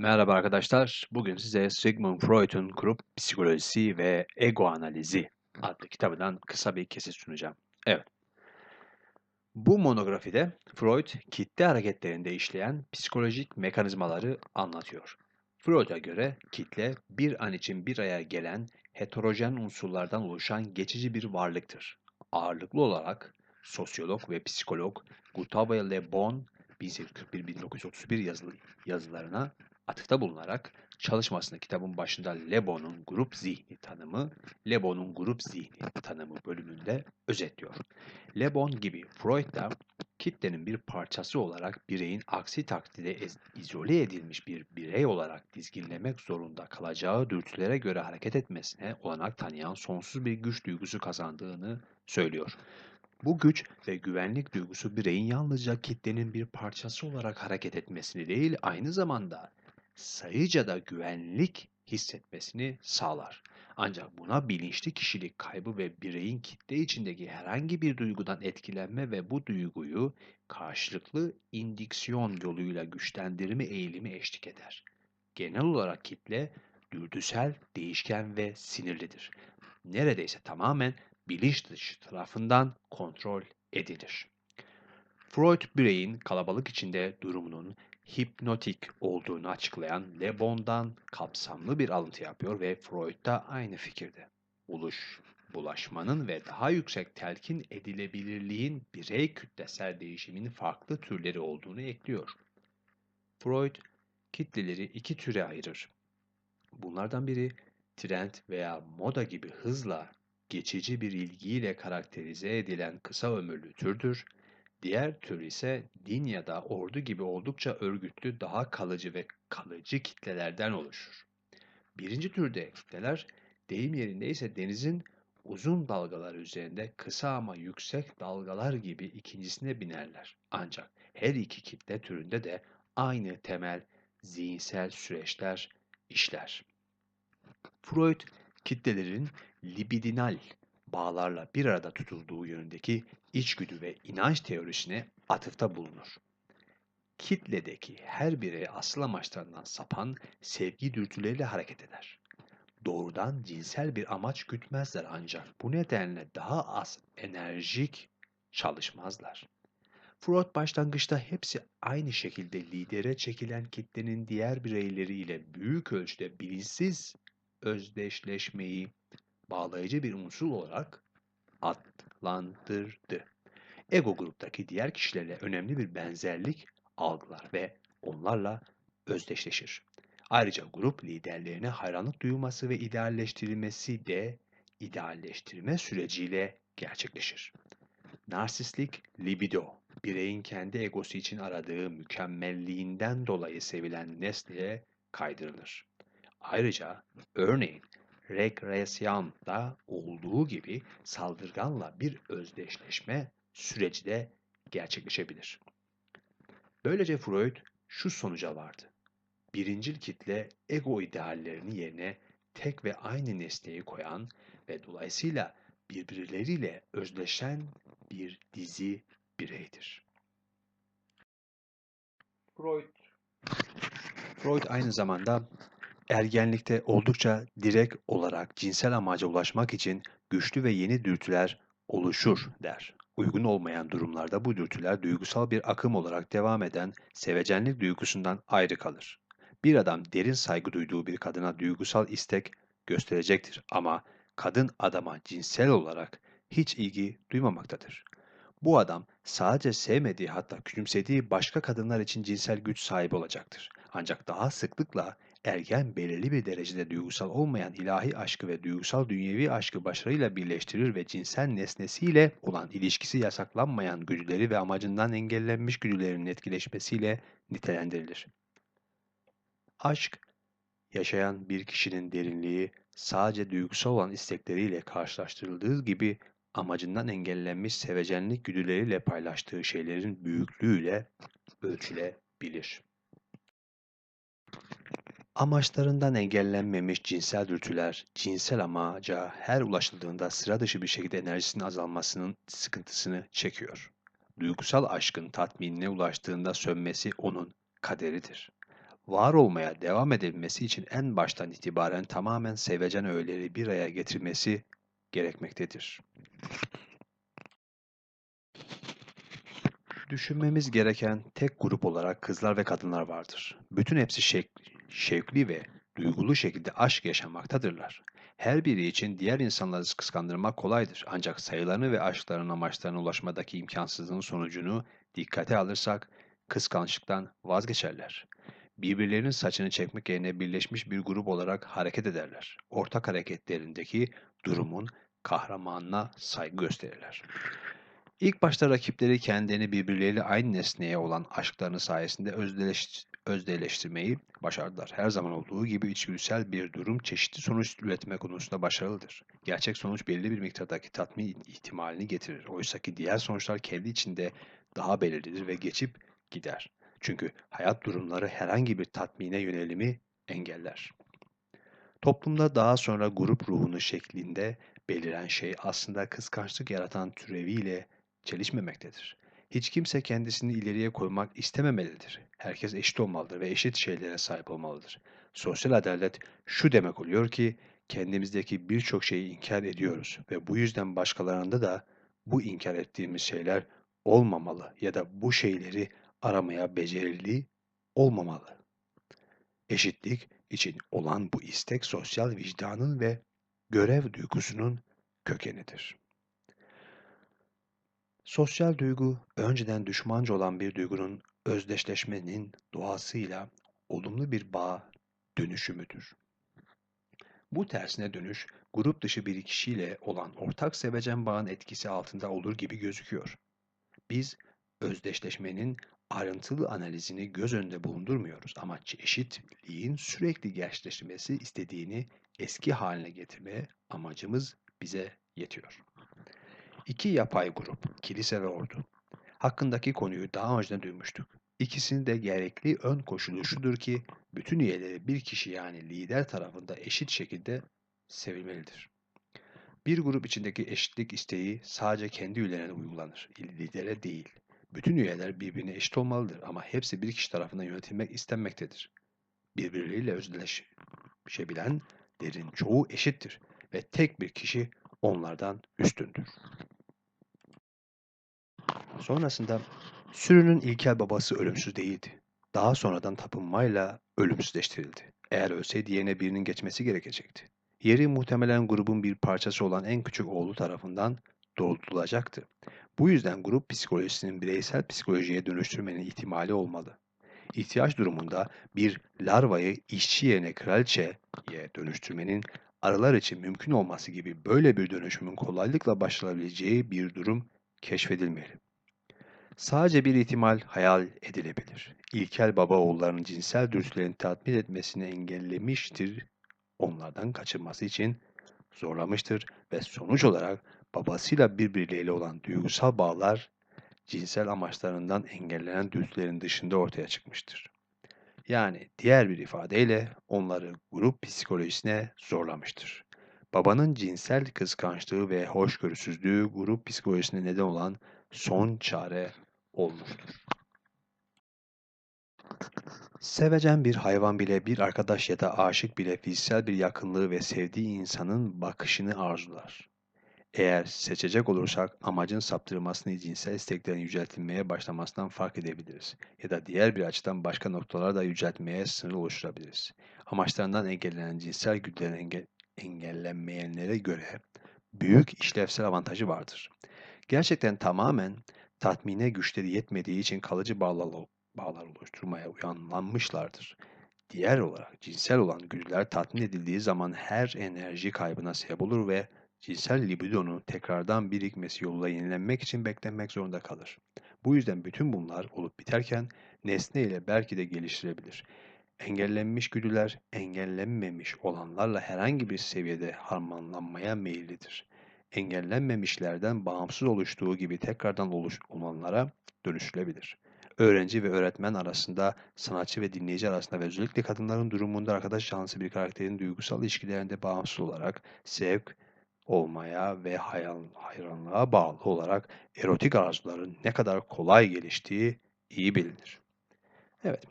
Merhaba arkadaşlar. Bugün size Sigmund Freud'un grup psikolojisi ve ego analizi adlı kitabından kısa bir kesit sunacağım. Evet. Bu monografide Freud kitle hareketlerinde işleyen psikolojik mekanizmaları anlatıyor. Freud'a göre kitle bir an için bir araya gelen heterojen unsurlardan oluşan geçici bir varlıktır. Ağırlıklı olarak sosyolog ve psikolog Gustave Le Bon 1841-1931 yazılı, yazılarına atıfta bulunarak çalışmasında kitabın başında Lebon'un grup zihni tanımı, Lebon'un grup zihni tanımı bölümünde özetliyor. Lebon gibi Freud da kitlenin bir parçası olarak bireyin aksi takdirde izole edilmiş bir birey olarak dizginlemek zorunda kalacağı dürtülere göre hareket etmesine olanak tanıyan sonsuz bir güç duygusu kazandığını söylüyor. Bu güç ve güvenlik duygusu bireyin yalnızca kitlenin bir parçası olarak hareket etmesini değil, aynı zamanda sayıca da güvenlik hissetmesini sağlar. Ancak buna bilinçli kişilik kaybı ve bireyin kitle içindeki herhangi bir duygudan etkilenme ve bu duyguyu karşılıklı indiksiyon yoluyla güçlendirme eğilimi eşlik eder. Genel olarak kitle dürtüsel, değişken ve sinirlidir. Neredeyse tamamen bilinç dışı tarafından kontrol edilir. Freud bireyin kalabalık içinde durumunun hipnotik olduğunu açıklayan Le Bon'dan kapsamlı bir alıntı yapıyor ve Freud da aynı fikirde. Buluş, bulaşmanın ve daha yüksek telkin edilebilirliğin birey kütlesel değişimin farklı türleri olduğunu ekliyor. Freud kitleleri iki türe ayırır. Bunlardan biri trend veya moda gibi hızla geçici bir ilgiyle karakterize edilen kısa ömürlü türdür. Diğer tür ise din ya da ordu gibi oldukça örgütlü daha kalıcı ve kalıcı kitlelerden oluşur. Birinci türde kitleler deyim yerinde ise denizin uzun dalgalar üzerinde kısa ama yüksek dalgalar gibi ikincisine binerler. Ancak her iki kitle türünde de aynı temel zihinsel süreçler işler. Freud kitlelerin libidinal bağlarla bir arada tutulduğu yönündeki içgüdü ve inanç teorisine atıfta bulunur. Kitledeki her birey asıl amaçlarından sapan sevgi dürtüleriyle hareket eder. Doğrudan cinsel bir amaç gütmezler ancak bu nedenle daha az enerjik çalışmazlar. Freud başlangıçta hepsi aynı şekilde lidere çekilen kitlenin diğer bireyleriyle büyük ölçüde bilinçsiz özdeşleşmeyi bağlayıcı bir unsur olarak adlandırdı. Ego gruptaki diğer kişilerle önemli bir benzerlik algılar ve onlarla özdeşleşir. Ayrıca grup liderlerine hayranlık duyulması ve idealleştirilmesi de idealleştirme süreciyle gerçekleşir. Narsistlik libido, bireyin kendi egosu için aradığı mükemmelliğinden dolayı sevilen nesneye kaydırılır. Ayrıca örneğin regresyanda olduğu gibi saldırganla bir özdeşleşme süreci de gerçekleşebilir. Böylece Freud şu sonuca vardı. Birincil kitle ego ideallerini yerine tek ve aynı nesneyi koyan ve dolayısıyla birbirleriyle özdeşen bir dizi bireydir. Freud Freud aynı zamanda ergenlikte oldukça direkt olarak cinsel amaca ulaşmak için güçlü ve yeni dürtüler oluşur der. Uygun olmayan durumlarda bu dürtüler duygusal bir akım olarak devam eden sevecenlik duygusundan ayrı kalır. Bir adam derin saygı duyduğu bir kadına duygusal istek gösterecektir ama kadın adama cinsel olarak hiç ilgi duymamaktadır. Bu adam sadece sevmediği hatta küçümsediği başka kadınlar için cinsel güç sahibi olacaktır. Ancak daha sıklıkla ergen belirli bir derecede duygusal olmayan ilahi aşkı ve duygusal dünyevi aşkı başarıyla birleştirir ve cinsel nesnesiyle olan ilişkisi yasaklanmayan güdüleri ve amacından engellenmiş güdülerin etkileşmesiyle nitelendirilir. Aşk, yaşayan bir kişinin derinliği sadece duygusal olan istekleriyle karşılaştırıldığı gibi amacından engellenmiş sevecenlik güdüleriyle paylaştığı şeylerin büyüklüğüyle ölçülebilir. Amaçlarından engellenmemiş cinsel dürtüler, cinsel amaca her ulaşıldığında sıra dışı bir şekilde enerjisinin azalmasının sıkıntısını çekiyor. Duygusal aşkın tatminine ulaştığında sönmesi onun kaderidir. var olmaya devam edebilmesi için en baştan itibaren tamamen sevecen öğeleri bir araya getirmesi gerekmektedir. Düşünmemiz gereken tek grup olarak kızlar ve kadınlar vardır. Bütün hepsi şek şevkli ve duygulu şekilde aşk yaşamaktadırlar. Her biri için diğer insanları kıskandırmak kolaydır. Ancak sayılarını ve aşklarının amaçlarına ulaşmadaki imkansızlığın sonucunu dikkate alırsak kıskançlıktan vazgeçerler. Birbirlerinin saçını çekmek yerine birleşmiş bir grup olarak hareket ederler. Ortak hareketlerindeki durumun kahramanına saygı gösterirler. İlk başta rakipleri kendilerini birbirleriyle aynı nesneye olan aşklarını sayesinde özdeleş, özdeleştirmeyi başardılar. Her zaman olduğu gibi içgüdüsel bir durum çeşitli sonuç üretme konusunda başarılıdır. Gerçek sonuç belli bir miktardaki tatmin ihtimalini getirir. Oysa ki diğer sonuçlar kendi içinde daha belirlidir ve geçip gider. Çünkü hayat durumları herhangi bir tatmine yönelimi engeller. Toplumda daha sonra grup ruhunu şeklinde beliren şey aslında kıskançlık yaratan türeviyle çelişmemektedir. Hiç kimse kendisini ileriye koymak istememelidir. Herkes eşit olmalıdır ve eşit şeylere sahip olmalıdır. Sosyal adalet şu demek oluyor ki kendimizdeki birçok şeyi inkar ediyoruz ve bu yüzden başkalarında da bu inkar ettiğimiz şeyler olmamalı ya da bu şeyleri aramaya becerili olmamalı. Eşitlik için olan bu istek sosyal vicdanın ve görev duygusunun kökenidir. Sosyal duygu, önceden düşmanca olan bir duygunun özdeşleşmenin doğasıyla olumlu bir bağ dönüşümüdür. Bu tersine dönüş, grup dışı bir kişiyle olan ortak sevecen bağın etkisi altında olur gibi gözüküyor. Biz özdeşleşmenin ayrıntılı analizini göz önünde bulundurmuyoruz ama eşitliğin sürekli gerçekleştirmesi istediğini eski haline getirmeye amacımız bize yetiyor. İki yapay grup, kilise ve ordu. Hakkındaki konuyu daha önce duymuştuk. İkisinin de gerekli ön koşulu şudur ki bütün üyeleri bir kişi yani lider tarafında eşit şekilde sevilmelidir. Bir grup içindeki eşitlik isteği sadece kendi üyelerine uygulanır, lidere değil. Bütün üyeler birbirine eşit olmalıdır ama hepsi bir kişi tarafından yönetilmek istenmektedir. Birbirleriyle özdeşebilenlerin çoğu eşittir ve tek bir kişi onlardan üstündür. Sonrasında sürünün ilkel babası ölümsüz değildi. Daha sonradan tapınmayla ölümsüzleştirildi. Eğer ölseydi yerine birinin geçmesi gerekecekti. Yeri muhtemelen grubun bir parçası olan en küçük oğlu tarafından doldurulacaktı. Bu yüzden grup psikolojisinin bireysel psikolojiye dönüştürmenin ihtimali olmalı. İhtiyaç durumunda bir larvayı işçi yerine kraliçeye dönüştürmenin arılar için mümkün olması gibi böyle bir dönüşümün kolaylıkla başlanabileceği bir durum keşfedilmeli. Sadece bir ihtimal hayal edilebilir. İlkel baba oğullarının cinsel dürtülerini tatmin etmesini engellemiştir, onlardan kaçınması için zorlamıştır ve sonuç olarak babasıyla birbirleriyle olan duygusal bağlar cinsel amaçlarından engellenen dürtülerin dışında ortaya çıkmıştır. Yani diğer bir ifadeyle onları grup psikolojisine zorlamıştır. Babanın cinsel kıskançlığı ve hoşgörüsüzlüğü grup psikolojisine neden olan son çare olmuştur. Sevecen bir hayvan bile, bir arkadaş ya da aşık bile fiziksel bir yakınlığı ve sevdiği insanın bakışını arzular. Eğer seçecek olursak amacın saptırmasını cinsel isteklerin yüceltilmeye başlamasından fark edebiliriz. Ya da diğer bir açıdan başka noktalar da yüceltmeye sınır oluşturabiliriz. Amaçlarından engellenen cinsel güdülerin enge engellenmeyenlere göre büyük işlevsel avantajı vardır. Gerçekten tamamen tatmine güçleri yetmediği için kalıcı bağlar, oluşturmaya uyanlanmışlardır. Diğer olarak cinsel olan güdüler tatmin edildiği zaman her enerji kaybına sebep olur ve cinsel libidonun tekrardan birikmesi yoluyla yenilenmek için beklenmek zorunda kalır. Bu yüzden bütün bunlar olup biterken nesne ile belki de geliştirebilir. Engellenmiş güdüler engellenmemiş olanlarla herhangi bir seviyede harmanlanmaya meyillidir engellenmemişlerden bağımsız oluştuğu gibi tekrardan oluş olanlara dönüşülebilir. Öğrenci ve öğretmen arasında, sanatçı ve dinleyici arasında ve özellikle kadınların durumunda arkadaş canlısı bir karakterin duygusal ilişkilerinde bağımsız olarak sevk olmaya ve hayranlığa bağlı olarak erotik arzuların ne kadar kolay geliştiği iyi bilinir. Evet,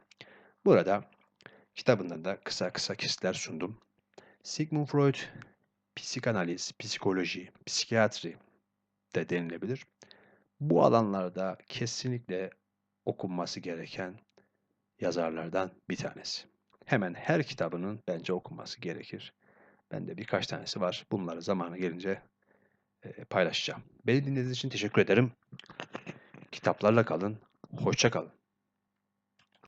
burada kitabından da kısa kısa kesitler sundum. Sigmund Freud, psikanaliz, psikoloji, psikiyatri de denilebilir. Bu alanlarda kesinlikle okunması gereken yazarlardan bir tanesi. Hemen her kitabının bence okunması gerekir. Bende birkaç tanesi var. Bunları zamanı gelince e, paylaşacağım. Beni dinlediğiniz için teşekkür ederim. Kitaplarla kalın. Hoşça kalın.